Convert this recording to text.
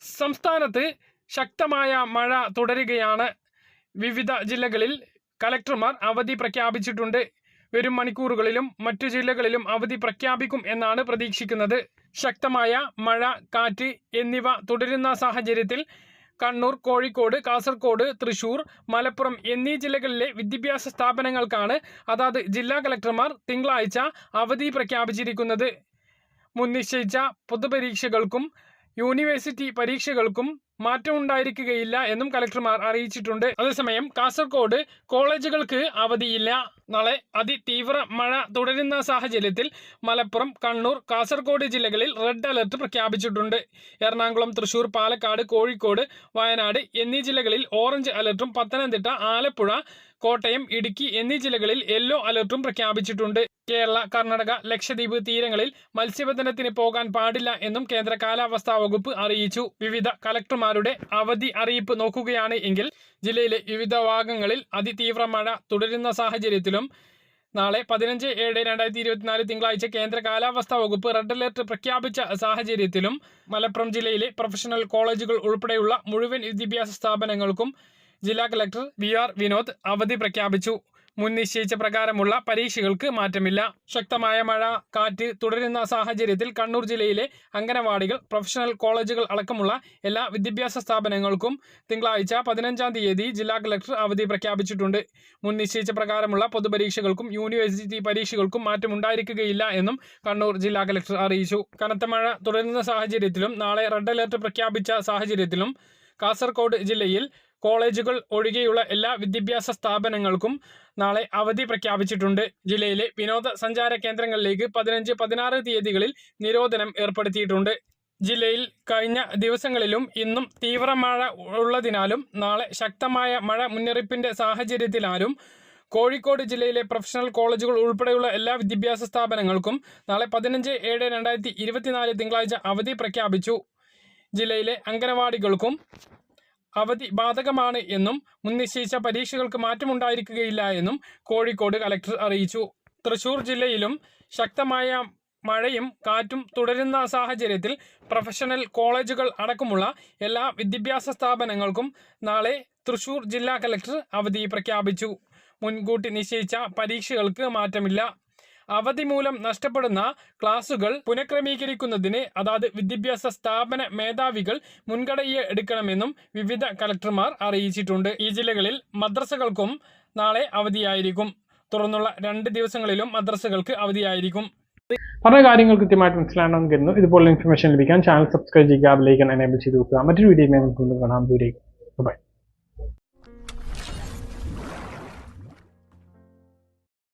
സംസ്ഥാനത്ത് ശക്തമായ മഴ തുടരുകയാണ്. വിവിധ ജില്ലകളിൽ കലക്ടർമാർ അവധി പ്രഖ്യാപിച്ചിട്ടുണ്ട്. വരും മണിക്കൂറുകളിലും മറ്റു ജില്ലകളിലും അവധി പ്രഖ്യാപിക്കും എന്നാണ് പ്രതീക്ഷിക്കുന്നത്. ശക്തമായ മഴ കാറ്റ് എന്നിവ തുടരുന്ന സാഹചര്യത്തിൽ കണ്ണൂർ കോഴിക്കോട് കാസർഗോഡ് തൃശൂർ മലപ്പുറം എന്നീ ജില്ലകളിലെ വിദ്യാഭ്യാസ സ്ഥാപനങ്ങൾക്കാണ് അതാത് ജില്ലാ കലക്ടർമാർ തിങ്കളാഴ്ച അവധി പ്രഖ്യാപിച്ചിരിക്കുന്നത്. മുൻനിശ്ചയിച്ച പൊതുപരീക്ഷകൾക്കും യൂണിവേഴ്സിറ്റി പരീക്ഷകൾക്കും മാറ്റമുണ്ടായിരിക്കുകയില്ല എന്നും കലക്ടർമാർ അറിയിച്ചിട്ടുണ്ട്. അതേസമയം കാസർകോട് കോളേജുകൾക്ക് അവധിയില്ല. നാളെ അതിതീവ്ര മഴ തുടരുന്ന സാഹചര്യത്തിൽ മലപ്പുറം കണ്ണൂർ കാസർകോട് ജില്ലകളിൽ റെഡ് അലർട്ട് പ്രഖ്യാപിച്ചിട്ടുണ്ട്. എറണാകുളം തൃശൂർ പാലക്കാട് കോഴിക്കോട് വയനാട് എന്നീ ജില്ലകളിൽ ഓറഞ്ച് അലർട്ടും പത്തനംതിട്ട ആലപ്പുഴ കോട്ടയം ഇടുക്കി എന്നീ ജില്ലകളിൽ യെല്ലോ അലർട്ടും പ്രഖ്യാപിച്ചിട്ടുണ്ട്. കേരള കർണാടക ലക്ഷദ്വീപ് തീരങ്ങളിൽ മത്സ്യബന്ധനത്തിന് പോകാൻ പാടില്ല എന്നും കേന്ദ്ര കാലാവസ്ഥാ വകുപ്പ് അറിയിച്ചു. വിവിധ കലക്ടർമാരുടെ അവധി അറിയിപ്പ് നോക്കുകയാണ് എങ്കിൽ ജില്ലയിലെ വിവിധ ഭാഗങ്ങളിൽ അതിതീവ്ര മഴ തുടരുന്ന സാഹചര്യത്തിലും നാളെ പതിനഞ്ച് ഏഴ് രണ്ടായിരത്തി ഇരുപത്തിനാല് തിങ്കളാഴ്ച കേന്ദ്ര കാലാവസ്ഥാ വകുപ്പ് റെഡ് അലർട്ട് പ്രഖ്യാപിച്ച സാഹചര്യത്തിലും മലപ്പുറം ജില്ലയിലെ പ്രൊഫഷണൽ കോളേജുകൾ ഉൾപ്പെടെയുള്ള മുഴുവൻ വിദ്യാഭ്യാസ സ്ഥാപനങ്ങൾക്കും ജില്ലാ കളക്ടർ വി ആർ വിനോദ് അവധി പ്രഖ്യാപിച്ചു. മുൻ നിശ്ചയിച്ച പ്രകാരമുള്ള പരീക്ഷകൾക്ക് മാറ്റമില്ല. ശക്തമായ മഴ കാറ്റ് തുടരുന്ന സാഹചര്യത്തിൽ കണ്ണൂർ ജില്ലയിലെ അംഗനവാടികൾ പ്രൊഫഷണൽ കോളേജുകൾ അടക്കമുള്ള എല്ലാ വിദ്യാഭ്യാസ സ്ഥാപനങ്ങൾക്കും തിങ്കളാഴ്ച പതിനഞ്ചാം തീയതി ജില്ലാ കളക്ടർ അവധി പ്രഖ്യാപിച്ചിട്ടുണ്ട്. മുൻ നിശ്ചയിച്ച പ്രകാരമുള്ള പൊതുപരീക്ഷകൾക്കും യൂണിവേഴ്സിറ്റി പരീക്ഷകൾക്കും മാറ്റമുണ്ടായിരിക്കുകയില്ല എന്നും കണ്ണൂർ ജില്ലാ കളക്ടർ അറിയിച്ചു. കനത്ത മഴ തുടരുന്ന സാഹചര്യത്തിലും നാളെ റെഡ് അലർട്ട് പ്രഖ്യാപിച്ച സാഹചര്യത്തിലും കാസർഗോഡ് ജില്ലയിൽ കോളേജുകൾ ഒഴികെയുള്ള എല്ലാ വിദ്യാഭ്യാസ സ്ഥാപനങ്ങൾക്കും നാളെ അവധി പ്രഖ്യാപിച്ചിട്ടുണ്ട്. ജില്ലയിലെ വിനോദസഞ്ചാര കേന്ദ്രങ്ങളിലേക്ക് പതിനഞ്ച് പതിനാറ് തീയതികളിൽ നിരോധനം ഏർപ്പെടുത്തിയിട്ടുണ്ട്. ജില്ലയിൽ കഴിഞ്ഞ ദിവസങ്ങളിലും ഇന്നും തീവ്ര മഴ ഉള്ളതിനാലും നാളെ ശക്തമായ മഴ മുന്നറിയിപ്പിന്റെ സാഹചര്യത്തിലാലും കോഴിക്കോട് ജില്ലയിലെ പ്രൊഫഷണൽ കോളേജുകൾ ഉൾപ്പെടെയുള്ള എല്ലാ വിദ്യാഭ്യാസ സ്ഥാപനങ്ങൾക്കും നാളെ പതിനഞ്ച് ഏഴ് രണ്ടായിരത്തി ഇരുപത്തിനാല് തിങ്കളാഴ്ച അവധി പ്രഖ്യാപിച്ചു. ജില്ലയിലെ അംഗനവാടികൾക്കും അവധി ബാധകമാണ് എന്നും മുൻനിശ്ചയിച്ച പരീക്ഷകൾക്ക് മാറ്റമുണ്ടായിരിക്കുകയില്ല എന്നും കോഴിക്കോട് കലക്ടർ അറിയിച്ചു. തൃശൂർ ജില്ലയിലും ശക്തമായ മഴയും കാറ്റും തുടരുന്ന സാഹചര്യത്തിൽ പ്രൊഫഷണൽ കോളേജുകൾ അടക്കമുള്ള എല്ലാ വിദ്യാഭ്യാസ സ്ഥാപനങ്ങൾക്കും നാളെ തൃശൂർ ജില്ലാ കലക്ടർ അവധി പ്രഖ്യാപിച്ചു. മുൻകൂട്ടി നിശ്ചയിച്ച പരീക്ഷകൾക്ക് മാറ്റമില്ല. അവധി മൂലം നഷ്ടപ്പെടുന്ന ക്ലാസുകൾ പുനഃക്രമീകരിക്കുന്നതിന് അതാത് വിദ്യാഭ്യാസ സ്ഥാപന മേധാവികൾ മുൻകടയെ എടുക്കണമെന്നും വിവിധ കലക്ടർമാർ അറിയിച്ചിട്ടുണ്ട്. ഈ ജില്ലകളിൽ മദ്രസകൾക്കും നാളെ അവധിയായിരിക്കും. തുടർന്നുള്ള രണ്ട് ദിവസങ്ങളിലും മദ്രസകൾക്ക് അവധിയായിരിക്കും. പറഞ്ഞ കാര്യങ്ങൾ കൃത്യമായിട്ട് മനസ്സിലാണെന്ന് കരുതുന്നു ഇതുപോലെ ഇൻഫർമേഷൻ ലഭിക്കാൻ ചാനൽ സബ്സ്ക്രൈബ് ചെയ്യുക ലൈക്ക് എനേബിൾ ചെയ്ത് നോക്കുക മറ്റൊരു വീഡിയോ നമുക്ക് കാണാം. ദൂരേക്ക് ബൈ